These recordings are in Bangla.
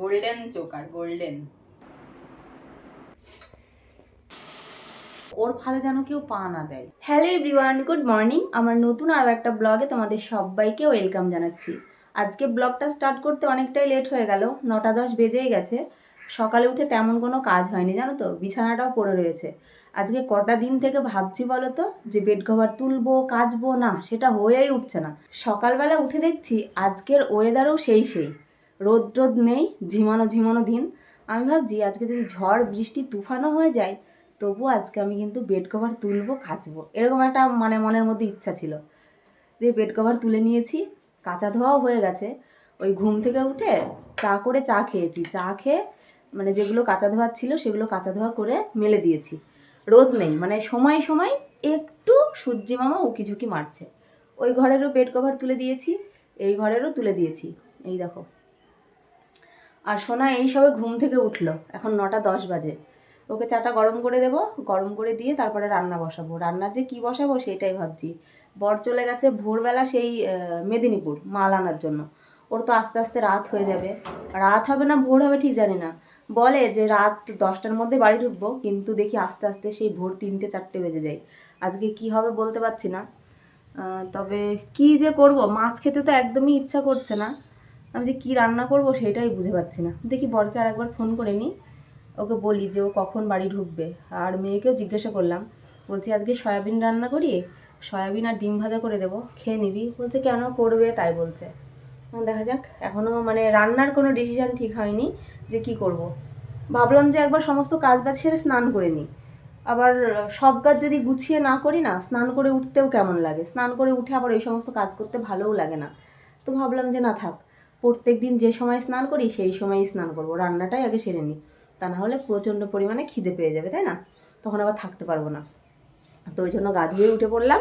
গোল্ডেন চোকার গোল্ডেন ওর ফাঁদে যেন কেউ পা না দেয়। হ্যালো এভরিওয়ান গুড মর্নিং আমার নতুন আরও একটা ব্লগে তোমাদের সবাইকে ওয়েলকাম জানাচ্ছি। আজকে ব্লগটা স্টার্ট করতে অনেকটাই লেট হয়ে গেল, নটা দশ বেজেই গেছে। সকালে উঠে তেমন কোনো কাজ হয়নি, জানো তো? বিছানাটাও পড়ে রয়েছে। আজকে কটা দিন থেকে ভাবছি বলো তো, যে বেড কভার তুলবো, কাচবো? না, সেটা হয়েই উঠছে না। সকালবেলা উঠে দেখছি আজকের ওয়েদারও সেই সেই। রোদ রোদ নেই, ঝিমানো ঝিমানো দিন। আমি ভাবছি, আজকে যদি ঝড়, বৃষ্টি, তুফানও হয়ে যায় তবু আজকে আমি কিন্তু বেড কভার তুলবো কাচবো এরকম একটা মানে মনের মধ্যে ইচ্ছা ছিল। দিয়ে বেড কভার তুলে নিয়েছি, কাঁচা ধোয়াও হয়ে গেছে। ওই ঘুম থেকে উঠে চা করে চা খেয়েছি। চা খেয়ে মানে যেগুলো কাঁচা ধোয়ার ছিল, সেগুলো কাঁচা ধোয়া করে মেলে দিয়েছি। রোদ নেই মানে সময় সময় একটু সূর্যি মামা উকি ঝুঁকি মারছে। ওই ঘরেরও বেড কভার তুলে দিয়েছি, এই ঘরেরও তুলে দিয়েছি। এই দেখো। আর সোনা এই সবে ঘুম থেকে উঠল। এখন নটা দশ বাজে। ওকে চাটা গরম করে দেব। গরম করে দিয়ে তারপরে রান্না বসাবো। রান্না যে কি বসাবো সেটাই ভাবছি। বর চলে গেছে ভোরবেলা সেই মেদিনীপুর মাল আনার জন্য। ওর তো আস্তে আস্তে রাত হয়ে যাবে। রাত হবে না ভোর হবে ঠিক জানি না। বলে যে রাত দশটার মধ্যে বাড়ি ঢুকবো। কিন্তু দেখি আস্তে আস্তে সেই ভোর তিনটে চারটে বেজে যায়। আজকে কি হবে বলতে পারছি না। তবে কি যে করব? মাছ খেতে তো একদমই ইচ্ছা করছে না। আমি যে কি রান্না করব সেটাই বুঝে পাচ্ছি না। দেখি বরকে আর একবার ফোন করে নিই। ওকে বলি যে ও কখন বাড়ি ঢুকবে। আর মেয়েকেও জিজ্ঞাসা করলাম, বলছি আজকে সয়াবিন রান্না করি? সয়াবিন আর ডিম ভাজা করে দেবো, খেয়ে নিবি? বলছে, কেন করবে? তাই বলছে। দেখা যাক। এখনও মানে রান্নার কোনো ডিসিশন ঠিক হয়নি যে কি করব। ভাবলাম যে একবার সমস্ত কাজ বাজ সেরে স্নান করে নিই। আবার সব কাজ যদি গুছিয়ে না করি না, স্নান করে উঠতেও কেমন লাগে? স্নান করে উঠে আবার ওই সমস্ত কাজ করতে ভালোও লাগে না। তো ভাবলাম যে না থাক। প্রত্যেক দিন যে সময় স্নান করি, সেই সময়ই স্নান করব। রান্নাটাই আগে সেরে নিই। তা না হলে প্রচণ্ড পরিমাণে খিদে পেয়ে যাবে, তাই না? তখন আবার থাকতে পারব না। তো ওই জন্য গা ধুয়ে উঠে পড়লাম।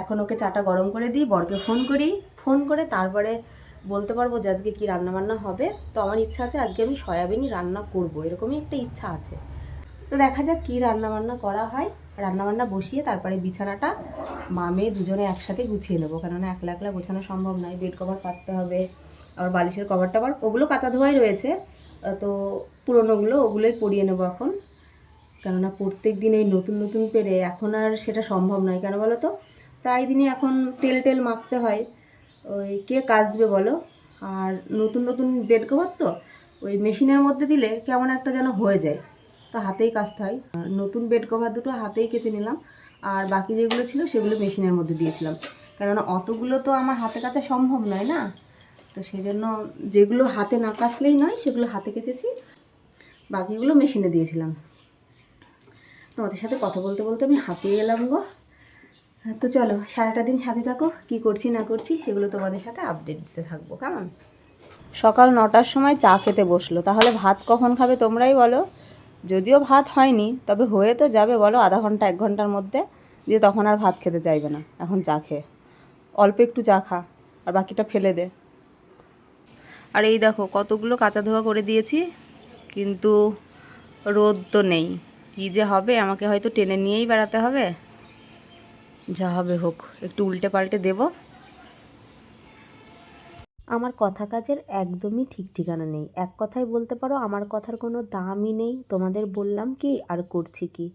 এখন ওকে চাটা গরম করে দিই, বরকে ফোন করি। ফোন করে তারপরে বলতে পারব যে আজকে কী রান্নাবান্না হবে। তো আমার ইচ্ছা আছে আজকে আমি সয়াবিনই রান্না করব, এরকমই একটা ইচ্ছা আছে। তো দেখা যাক কী রান্নাবান্না করা হয়। রান্নাবান্না বসিয়ে তারপরে বিছানাটা মা মেয়ে দুজনে একসাথে গুছিয়ে নেব। কেননা একলা একলা গোছানো সম্ভব নয়, বেড কভার পাততে হবে, আবার বালিশের কভার টাভার, ওগুলো কাঁচা ধোয়াই রয়েছে তো পুরোনোগুলো ওগুলোই পরিয়ে নেব এখন। কেননা প্রত্যেক দিন এই নতুন নতুন পেরে এখন আর সেটা সম্ভব নয়। কেন বলো তো? প্রায় দিনই এখন তেল টেল মাখতে হয়, ওই কে কাচবে বলো? আর নতুন নতুন বেড কভার তো, ওই মেশিনের মধ্যে দিলে কেমন একটা যেন হয়ে যায়। তো হাতেই কাচতে হয় নতুন বেড কভার দুটো হাতেই কেচে নিলাম। আর বাকি যেগুলো ছিল সেগুলো মেশিনের মধ্যে দিয়েছিলাম। কেননা অতগুলো তো আমার হাতে কাচা সম্ভব নয় না? তো সেই জন্য যেগুলো হাতে না কাচলেই নয়, সেগুলো হাতে কেচেছি। বাকিগুলো মেশিনে দিয়েছিলাম। তোমাদের সাথে কথা বলতে বলতে আমি হাঁপিয়ে গেলাম গো। তো চলো, সারাটা দিন সাথে থাকো, কি করছি না করছি সেগুলো তোমাদের সাথে আপডেট দিতে থাকব, কেমন? সকাল নটার সময় চা খেতে বসল। তাহলে ভাত কখন খাবে তোমরাই বলো। যদিও ভাত হয়নি, তবে হয়ে তো যাবে বলো আধা ঘণ্টা, এক ঘণ্টার মধ্যে, দিয়ে তখন আর ভাত খেতে চাইবে না। এখন চা খেয়ে। অল্প একটু চা খা, আর বাকিটা ফেলে দে। আর এই দেখো, কতগুলো কাঁচা ধোয়া করে দিয়েছি, কিন্তু রোদ তো নেই। কী যে হবে, আমাকে হয়তো টেনে নিয়েই বেড়াতে হবে। যা হবে হোক, একটু উল্টে পাল্টে দেব। আমার কথা কাজের একদমই ঠিক ঠিকানা নেই। এক কথায় বলতে পারো, আমার কথার কোনো দামই নেই। তোমাদের বললাম কি, আর করছি কি?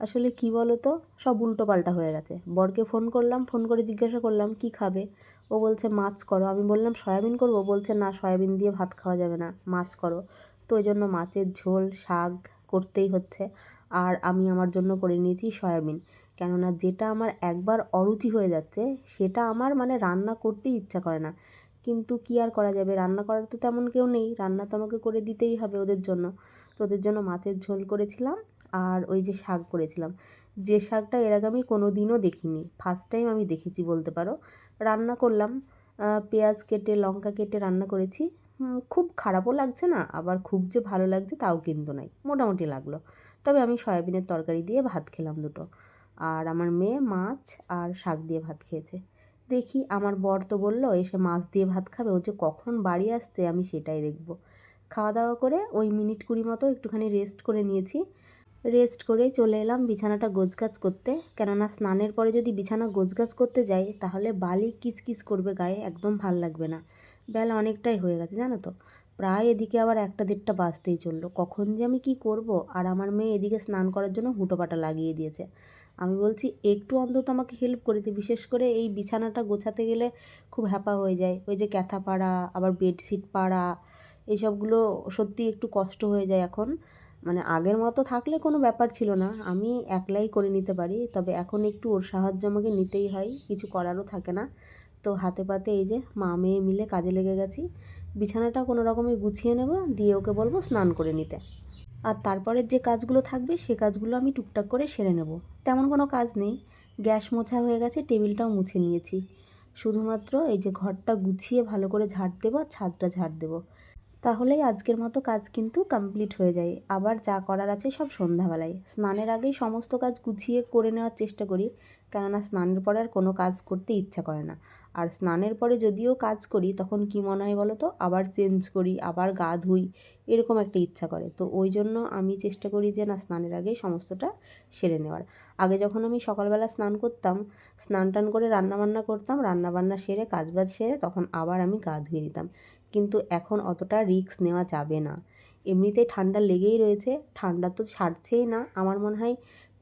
আসলে কি বলো তো সব উল্টো পাল্টা হয়ে গেছে। বরকে ফোন করলাম, ফোন করে জিজ্ঞাসা করলাম, কি খাবে? ও বলছে, মাছ করো। আমি বললাম, সয়াবিন করব? বলছে, না, সয়াবিন দিয়ে ভাত খাওয়া যাবে না, মাছ করো। তো ওই জন্য মাছের ঝোল, শাক করতেই হচ্ছে। আর আমি আমার জন্য করে নিয়েছি সয়াবিন। কেননা যেটা আমার একবার অরুচি হয়ে যাচ্ছে, সেটা আমার মানে রান্না করতেই ইচ্ছা করে না। কিন্তু কি আর করা যাবে? রান্না করার তো তেমন কেউ নেই। রান্না তো আমাকে করে দিতেই হবে ওদের জন্য। তো ওদের জন্য মাছের ঝোল করেছিলাম আর ওই যে শাক করেছিলাম। যে শাকটা এর আগে আমি কোনো দিনও দেখিনি। ফার্স্ট টাইম আমি দেখেছি বলতে পারো। রান্না করলাম। পেঁয়াজ কেটে, লঙ্কা কেটে রান্না করেছি। খুব খারাপও লাগছে না, আবার খুব যে ভালো লাগছে তাও কিন্তু নাই। মোটামুটি লাগল। তবে আমি সয়াবিনের তরকারি দিয়ে ভাত খেলাম দুটো। আর আমার মেয়ে মাছ আর শাক দিয়ে ভাত খেয়েছে। দেখি আমার বর তো বলল, এসে মাছ দিয়ে ভাত খাবে, ও যে কখন বাড়ি আসছে, আমি সেটাই দেখব। খাওয়া দাওয়া করে ওই মিনিট কুড়ি মতো একটুখানি রেস্ট করে নিয়েছি। রেস্ট করে চলে এলাম বিছানাটা গোছগাছ করতে। কেননা স্নানের পরে যদি বিছানা গোছগাছ করতে যাই, তাহলে বালি কিচকিচ করবে গায়ে, একদম ভালো লাগবে না। বেলা অনেকটাই হয়ে গেছে, জানো তো? প্রায় এদিকে আবার একটা দেড়টা বাজতেই চলল। কখন যে আমি কি করব? আর আমার মেয়ে এদিকে স্নান করার জন্য হুটোপাটা লাগিয়ে দিয়েছে। আমি বলছি, একটু অন্তত আমাকে হেল্প করে দিই বিশেষ করে এই বিছানাটা গোছাতে গেলে খুব হ্যাপা হয়ে যায়। ওই যে ক্যাথা পাড়া, আবার বেডশিট পাড়া এইসবগুলো সত্যি একটু কষ্ট হয়ে যায় এখন। মানে আগের মতো থাকলে কোনো ব্যাপার ছিল না। আমি একলাই করে নিতে পারি, তবে এখন একটু ওর সাহায্য আমাকে নিতেই হয়, কিছু করারও থাকে না। তো হাতে পাতে এই যে মা মেয়ে মিলে কাজে লেগে গেছি। বিছানাটা কোনো রকমে গুছিয়ে নেব, দিয়ে ওকে বলব স্নান করে নিতে। আর তারপরের যে কাজগুলো থাকবে, সে কাজগুলো আমি টুকটাক করে সেরে নেব। তেমন কোনো কাজ নেই। গ্যাস মোছা হয়ে গেছে, টেবিলটাও মুছে নিয়েছি। শুধুমাত্র এই যে ঘরটা গুছিয়ে ভালো করে ঝাড় দেবো আর ছাদটা ঝাড় দেবো। তাহলেই আজকের মতো কাজ কিন্তু কমপ্লিট হয়ে যায়। আবার যা করার আছে সব সন্ধ্যাবেলায়। স্নানের আগেই সমস্ত কাজ গুছিয়ে করে নেওয়ার চেষ্টা করি। কেননা স্নানের পরে আর কোনো কাজ করতে ইচ্ছা করে না। আর স্নানের পরে যদিও কাজ করি, তখন কি মনে হয় বলো তো আবার চেঞ্জ করি, আবার গা ধুই, এরকম একটা ইচ্ছা করে। তো ওই জন্য আমি চেষ্টা করি যে, না, স্নানের আগেই সমস্তটা সেরে নেওয়ার। আগে যখন আমি সকালবেলা স্নান করতাম, স্নান টান করে রান্নাবান্না করতাম, রান্নাবান্না সেরে, কাজবাজ সেরে, তখন আবার আমি গা ধুয়ে দিতাম। কিন্তু এখন অতটা রিস্ক নেওয়া যাবে না। এমনিতেই ঠান্ডা লেগেই রয়েছে, ঠান্ডা তো ছাড়ছেই না। আমার মনে হয়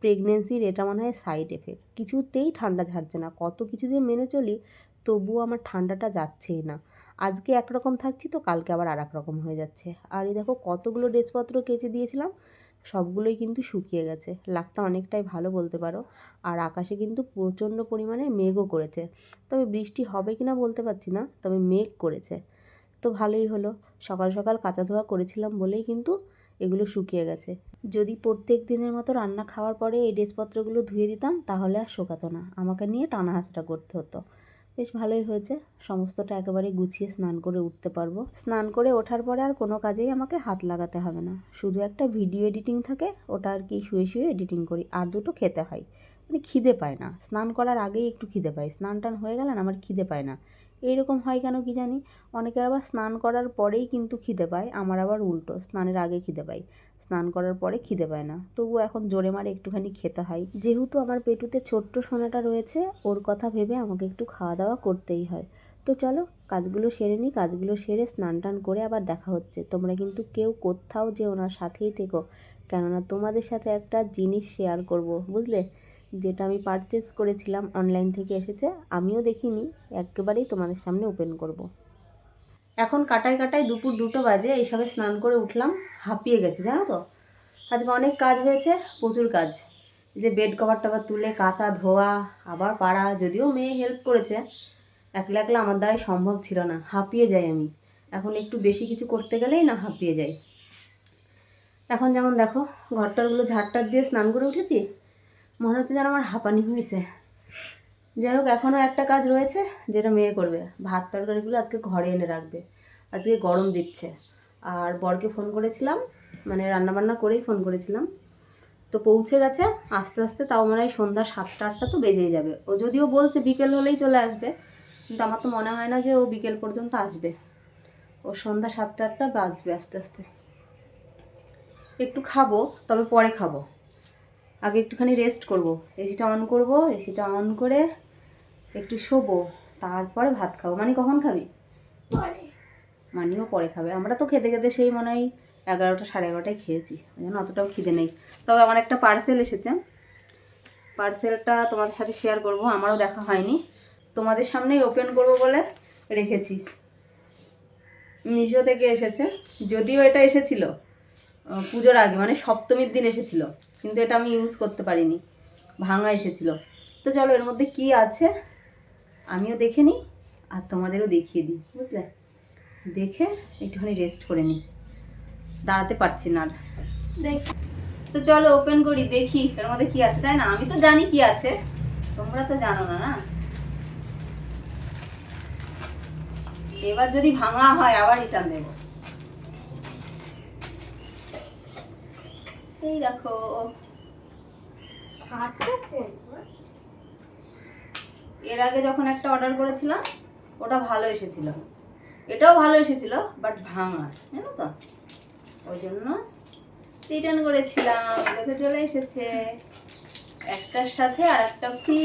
প্রেগনেন্সির এটা মনে হয় সাইড এফেক্ট কিছুতেই ঠান্ডা ছাড়ছে না। কত কিছু যে মেনে চলি তবুও আমার ঠান্ডাটা যাচ্ছেই না। আজকে একরকম থাকছি তো কালকে আবার আর রকম হয়ে যাচ্ছে। আর এই দেখো কতগুলো ড্রেসপত্র কেচে দিয়েছিলাম, সবগুলোই কিন্তু শুকিয়ে গেছে। লাকটা অনেকটাই ভালো বলতে পারো। আর আকাশে কিন্তু প্রচণ্ড পরিমাণে মেঘও করেছে। তবে বৃষ্টি হবে কি না বলতে পারছি না, তবে মেঘ করেছে। তো ভালোই হলো। সকাল সকাল কাঁচা ধোয়া করেছিলাম বলেই কিন্তু এগুলো শুকিয়ে গেছে। যদি প্রত্যেক দিনের মতো রান্না খাওয়ার পরে এই ড্রেসপত্রগুলো ধুয়ে দিতাম, তাহলে আর শোকাতো না। আমাকে নিয়ে টানা হাসটা করতে হতো। বেশ ভালোই হয়েছে। সমস্তটা একেবারে গুছিয়ে স্নান করে উঠতে পারব। স্নান করে ওঠার পরে আর কোনো কাজেই আমাকে হাত লাগাতে হবে না। শুধু একটা ভিডিও এডিটিং থাকে, ওটা আর কি শুয়ে শুয়ে এডিটিং করি। আর দুটো খেতে হয়। মানে খিদে পায় না। স্নান করার আগেই একটু খিদে পায়। স্নান টান হয়ে গেলে না আমার খিদে পায় না। এইরকম হয় কেন কি জানি? অনেকের আবার স্নান করার পরেই কিন্তু খিদে পায়, আমার আবার উল্টো, স্নানের আগে খিদে পাই স্নান করার পরে খিদে পায় না। তবুও এখন জোরে মারে একটুখানি খেতে হয়। যেহেতু আমার পেটুতে ছোট্ট সোনাটা রয়েছে, ওর কথা ভেবে আমাকে একটু খাওয়া দাওয়া করতেই হয়। তো চলো, কাজগুলো সেরে নিই, কাজগুলো সেরে স্নান টান করে আবার দেখা হচ্ছে। তোমরা কিন্তু কেউ কোথাও যে ওনার সাথেই থেকো। কেননা তোমাদের সাথে একটা জিনিস শেয়ার করব, বুঝলে? যেটা আমি পারচেস করেছিলাম অনলাইন থেকে এসেছে, আমিও দেখিনি, একেবারেই তোমাদের সামনে ওপেন করব। এখন কাটায় কাটায় দুপুর দুটো বাজে, এইসবে স্নান করে উঠলাম, হাঁপিয়ে গেছে, জানো তো? আজকে অনেক কাজ হয়েছে, প্রচুর কাজ। যে বেড কভার টভার তুলে, কাচা ধোয়া, আবার পাড়া, যদিও মেয়ে হেল্প করেছে, একলা একলা আমার দ্বারাই সম্ভব ছিল না, হাঁপিয়ে যাই আমি। এখন একটু বেশি কিছু করতে গেলেই না হাঁপিয়ে যাই। এখন যেমন দেখো, ঘরটারগুলো ঝাড়টার দিয়ে স্নান করে উঠেছি মনে হচ্ছে যেন আমার হাঁপানি হয়েছে। যাই হোক, এখনও একটা কাজ রয়েছে যেটা মেয়ে করবে। ভাত তরকারিগুলো আজকে ঘরে এনে রাখবে। আজকে গরম দিচ্ছে। আর বরকে ফোন করেছিলাম মানে রান্নাবান্না করেই ফোন করেছিলাম। তো পৌঁছে গেছে, আস্তে আস্তে তাও মনে হয় সন্ধ্যা সাতটা আটটা তো বেজেই যাবে। ও যদিও বলছে বিকেল হলেই চলে আসবে, কিন্তু আমার তো মনে হয় না যে ও বিকেল পর্যন্ত আসবে। ও সন্ধ্যা সাতটা আটটা বাজবে আস্তে আস্তে। একটু খাব, তবে পরে খাব। আগে একটুখানি রেস্ট করব। এসিটা অন করব এসিটা অন করে একটু শোবো তারপরে ভাত খাব। মানে কখন খাবি? মানিও পরে খাবে। আমরা তো খেতে খেতে সেই মনে হয় এগারোটা সাড়ে এগারোটায় খেয়েছি। ওই জন্য অতটাও খিদে নেই। তবে আমার একটা পার্সেল এসেছে। পার্সেলটা তোমাদের সাথে শেয়ার করব। আমারও দেখা হয়নি। তোমাদের সামনেই ওপেন করব বলে রেখেছি। মিশো থেকে এসেছে। যদিও এটা এসেছিল পুজোর আগে মানে সপ্তমীর দিন এসেছিল কিন্তু এটা আমি ইউজ করতে পারিনি ভাঙা এসেছিল। তো চলো এর মধ্যে কি আছে? আমিও দেখে নিই আর তোমাদেরও দেখিয়ে দিই বুঝলে? দেখে একটুখানি রেস্ট করে নিই। দাঁড়াতে পারছি না আর। তো চলো ওপেন করি দেখি এর মধ্যে কি আছে তাই না? আমি তো জানি কি আছে তোমরা তো জানো না না? এবার যদি ভাঙা হয় আবার রিটার্ন দেবো। এই দেখো এর আগে যখন একটা অর্ডার করেছিলাম ওটা ভালো এসেছিল। এটাও ভালো এসেছিল বাট ভাঙা জানো তো? ওই জন্য রিটার্ন করেছিলাম দেখে চলে এসেছে। একটার সাথে আর একটা ফ্রি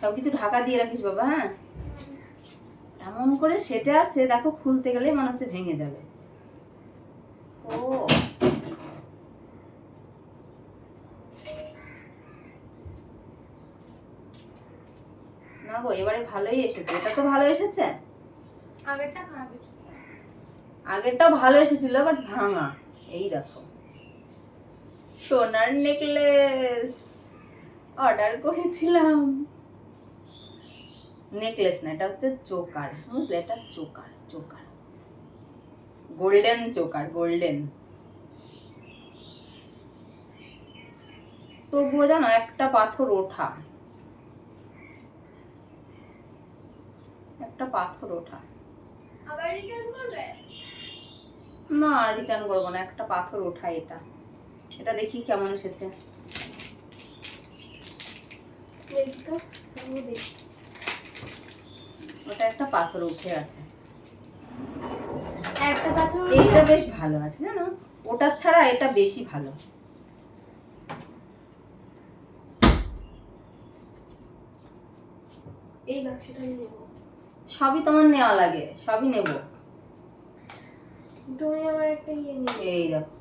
সব কিছু ঢাকা দিয়ে রাখিস বাবা হ্যাঁ? এমন করে সেটে আছে দেখো খুলতে গেলে মনে হচ্ছে ভেঙে যাবে। না গো এবারে ভালোই এসেছে। এটা তো ভালো এসেছে? আগেরটা খারাপ এসেছে। আগেরটাও ভালো এসেছিল বাট ভাঙা। এই দেখো। সোনার নেকলেস অর্ডার করেছিলাম। নেকলেস না এটা হচ্ছে চোকার। বুঝলে? এটা choker choker. Golden choker golden তবুও জানো একটা পাথর ওঠা। একটা পাথর ওঠা। আবার রিটার্ন করবে? না রিটার্ন করব না একটা পাথর ওঠা এটা। এটা দেখি কেমন এসেছে। ওটা একটা পাথর উঠে আছে। এইটা বেশ ভালো আছে জানো? ওটার ছাড়া এটা বেশি ভালো। এই বাক্সটা আমি নেব। সবই তোমার নেওয়া লাগে সবই নেব। তুমি আমার একটা ইয়ে নিয়ে এই দেখো।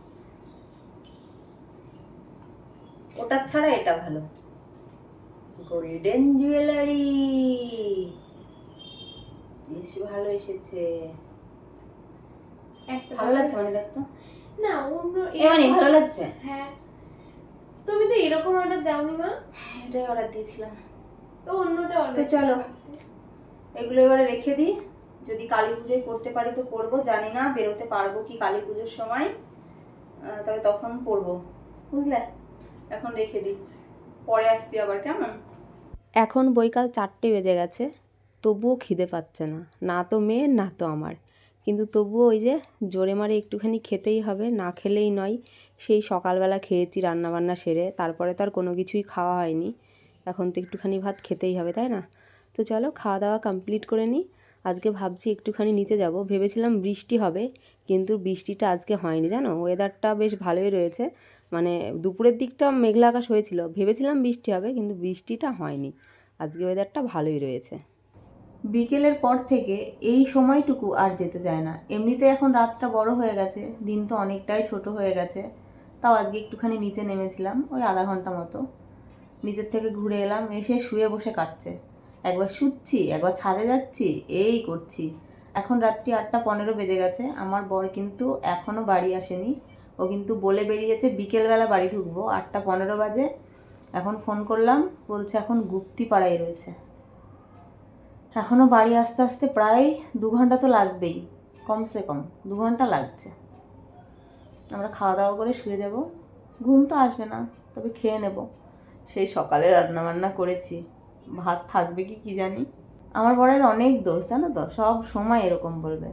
ওটার ছাড়া এটা ভালো। গোল্ডেন জুয়েলারি বেশ ভালো এসেছে। ভালো লাগছে মানে দেখতো? না অন্য এ মানে ভালো লাগছে? হ্যাঁ। তুমি তো এরকম অর্ডার দাওনি মা। এটাই অর্ডার দিয়েছিলাম। তো অন্যটা অর্ডার চলো এগুলো এবারে রেখে দিই। যদি কালী পুজোয় করতে পারি তো করব জানি না বেরোতে পারব কি কালী পুজোর সময়। তবে তখন করব বুঝলে? এখন রেখে দিই। পরে আসছি আবার কেমন? এখন বৈকাল চারটে বেজে গেছে তবুও খিদে পাচ্ছে না। না তো মেয়ে না তো আমার। কিন্তু তবুও ওই যে জোরে মারে একটুখানি খেতেই হবে, না খেলেই নয়। সেই সকালবেলা খেয়েছি রান্নাবান্না সেরে, তারপরে তো আর কোনো কিছুই খাওয়া হয়নি। এখন তো একটুখানি ভাত খেতেই হবে, তাই না? তো চলো খাওয়া দাওয়া কমপ্লিট করে নিই। আজকে ভাবছি একটুখানি নিচে যাব। ভেবেছিলাম বৃষ্টি হবে, কিন্তু বৃষ্টিটা আজকে হয়নি, জানো? ওয়েদারটা বেশ ভালোই রয়েছে। মানে দুপুরের দিকটা মেঘলা আকাশ হয়েছিল। ভেবেছিলাম বৃষ্টি হবে, কিন্তু বৃষ্টিটা হয়নি। আজকে ওয়েদারটা ভালোই রয়েছে। বিকেলের পর থেকে এই সময়টুকু আর যেতে চায় না। এমনিতে এখন রাতটা বড় হয়ে গেছে, দিন তো অনেকটাই ছোট হয়ে গেছে। তাও আজকে একটুখানি নিচে নেমেছিলাম, ওই আধা ঘণ্টা মতো। নিচের থেকে ঘুরে এলাম, এসে শুয়ে বসে কাটছে। একবার শুচ্ছি, একবার ছাদে যাচ্ছি, এই করছি। এখন রাত্রি আটটা পনেরো বেজে গেছে, আমার বর কিন্তু এখনও বাড়ি আসেনি। ও কিন্তু বলে বেরিয়েছে, বিকেলবেলা বাড়ি ঢুকবো, আটটা পনেরো বাজে। এখন ফোন করলাম, বলছে এখন গুপ্তি গুপ্তিপাড়ায় রয়েছে। এখনও বাড়ি আসতে আসতে প্রায় দু ঘণ্টা তো লাগবেই, কমসে কম দু ঘণ্টা লাগছে। আমরা খাওয়া দাওয়া করে শুয়ে যাব, ঘুম তো আসবে না, তবে খেয়ে নেব। সেই সকালে রান্না বান্না করেছি, ভাত থাকবে কি কি জানি। আমার বরের অনেক দোষ, জানো তো, সব সময় এরকম বলবে।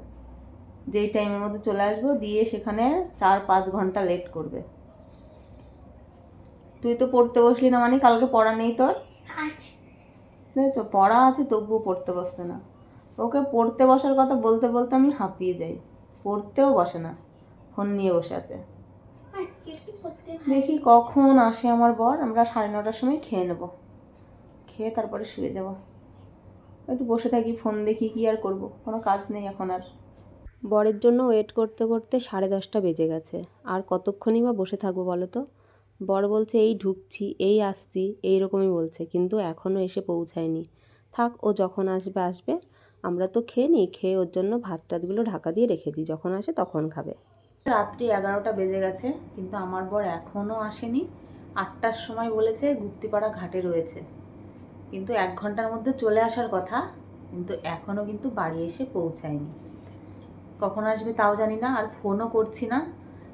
যেই টাইমের মধ্যে চলে আসব, দিয়ে সেখানে চার পাঁচ ঘণ্টা লেট করবে। তুই তো পড়তে বসলি না মানে কালকে পড়া নেই তোর? আছে দেখছ? পড়া আছে তবুও পড়তে বসছে না। ওকে পড়তে বসার কথা বলতে বলতে আমি হাঁপিয়ে যাই। পড়তেও বসে না। ফোন নিয়ে বসে আছে। দেখি কখন আসে আমার বর। আমরা সাড়ে নটার সময় খেয়ে নেব। খেয়ে তারপরে শুয়ে যাব। একটু বসে থাকি ফোন দেখি কি আর করব। কোনো কাজ নেই এখন আর। বরের জন্য ওয়েট করতে করতে সাড়ে দশটা বেজে গেছে। আর কতক্ষণই বা বসে থাকব বলো তো? বর বলছে, এই ঢুকছি, এই আসছি এই রকমই বলছে, কিন্তু এখনও এসে পৌঁছায়নি। থাক, ও যখন আসবে আসবে। আমরা তো খেয়ে নিই, খেয়ে ওর জন্য ভাত টাতগুলো ঢাকা দিয়ে রেখে দিই। যখন আসে তখন খাবে। রাত্রি এগারোটা বেজে গেছে, কিন্তু আমার বর এখনও আসেনি। আটটার সময় বলেছে, গুপ্তিপাড়া ঘাটে রয়েছে। কিন্তু এক ঘণ্টার মধ্যে চলে আসার কথা, কিন্তু এখনও কিন্তু বাড়ি এসে পৌঁছায়নি। কখন আসবে তাও জানি না, আর ফোনও করছি না।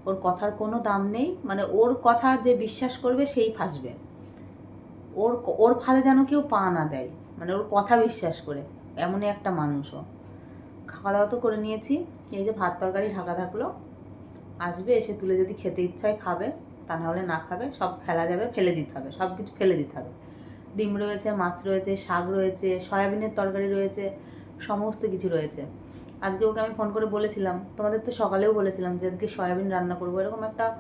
ওর কথার কোনো দাম নেই মানে ওর কথা যে বিশ্বাস করবে সেই ফাঁসবে। ওর ওর ফাঁদে যেন কেউ পা না দেয় মানে ওর কথা বিশ্বাস করে, এমনই একটা মানুষও। খাওয়া দাওয়া তো করে নিয়েছি, এই যে ভাত তরকারি ঢাকা থাকল। আসবে, এসে তুলে যদি খেতে ইচ্ছায় খাবে, তা নাহলে না খাবে, সব ফেলা যাবে, ফেলে দিতে হবে, সব কিছু ফেলে দিতে হবে। ডিম রয়েছে, মাছ রয়েছে, শাক রয়েছে, সয়াবিনের তরকারি রয়েছে, সমস্ত কিছু রয়েছে। আজকে ওকে আমি ফোন করে বলেছিলাম, তোমাদের তো সকালেও বলেছিলাম যে আজকে সয়াবিন রান্না করব, এরকম একটা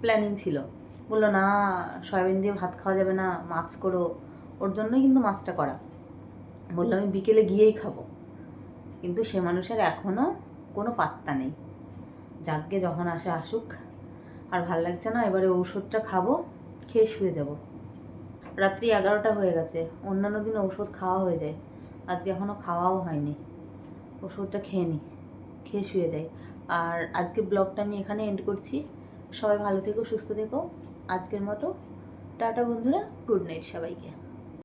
প্ল্যানিং ছিল। বলল, না, সয়াবিন দিয়ে ভাত খাওয়া যাবে না, মাছ করো, ওর জন্যই কিন্তু মাছটা করা। বলল, আমি বিকেলে গিয়েই খাব। কিন্তু সে মানুষের এখনও কোনো পাত্তা নেই। যাকে যখন আসে, আসুক। আর ভালো লাগছে না, এবারে ঔষধটা খাব, খেয়ে শুয়ে যাব। রাত্রি এগারোটা হয়ে গেছে, অন্যান্য দিন ঔষধ খাওয়া হয়ে যায়। আজকে এখনও খাওয়াও হয়নি। ওষুধটা খেয়ে নিই খেয়ে শুয়ে যাই। আর আজকে ব্লগটা আমি এখানে এন্ড করছি। সবাই ভালো থেকো, সুস্থ থেকো। আজকের মতো। টাটা বন্ধুরা গুড নাইট সবাইকে।